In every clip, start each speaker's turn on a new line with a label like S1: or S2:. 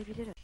S1: Edebilirim.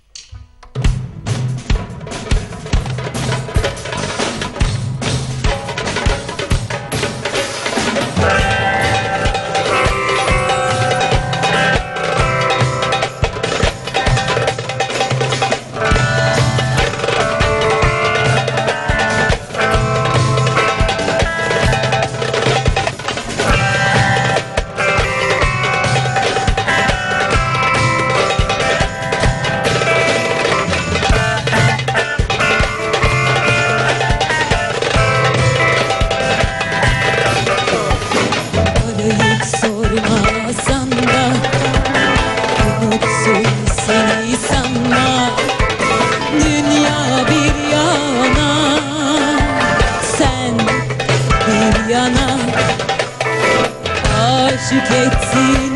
S1: Educated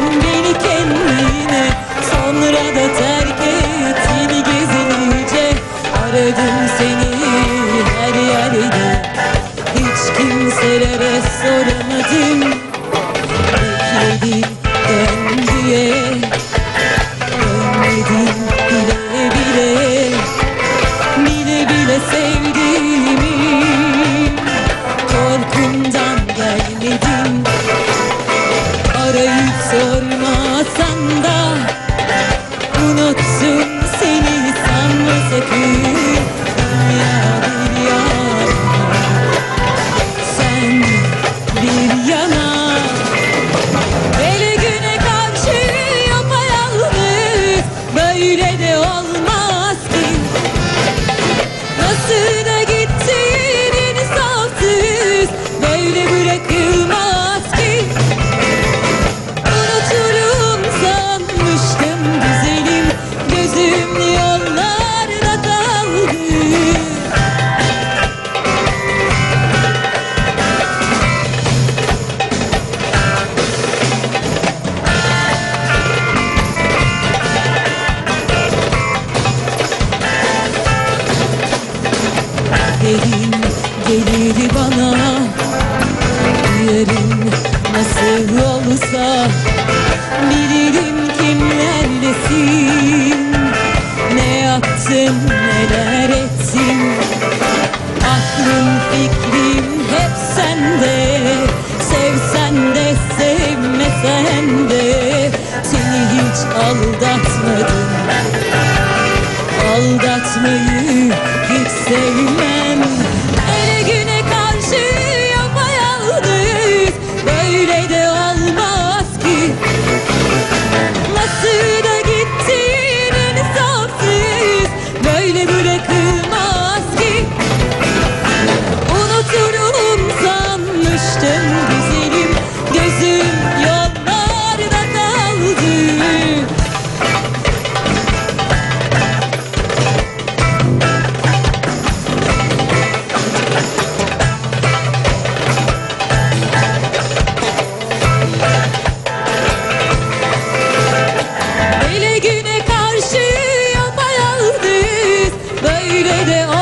S1: Gelin geliri bana. Yerim nasıl olsa Bilirim kimlerlesin Ne yaptım neler ettim Aklım fikrim hep sende. Sevsen de sevmesen de Seni hiç aldatmadım. Aldatmayı hiç sevmem. de.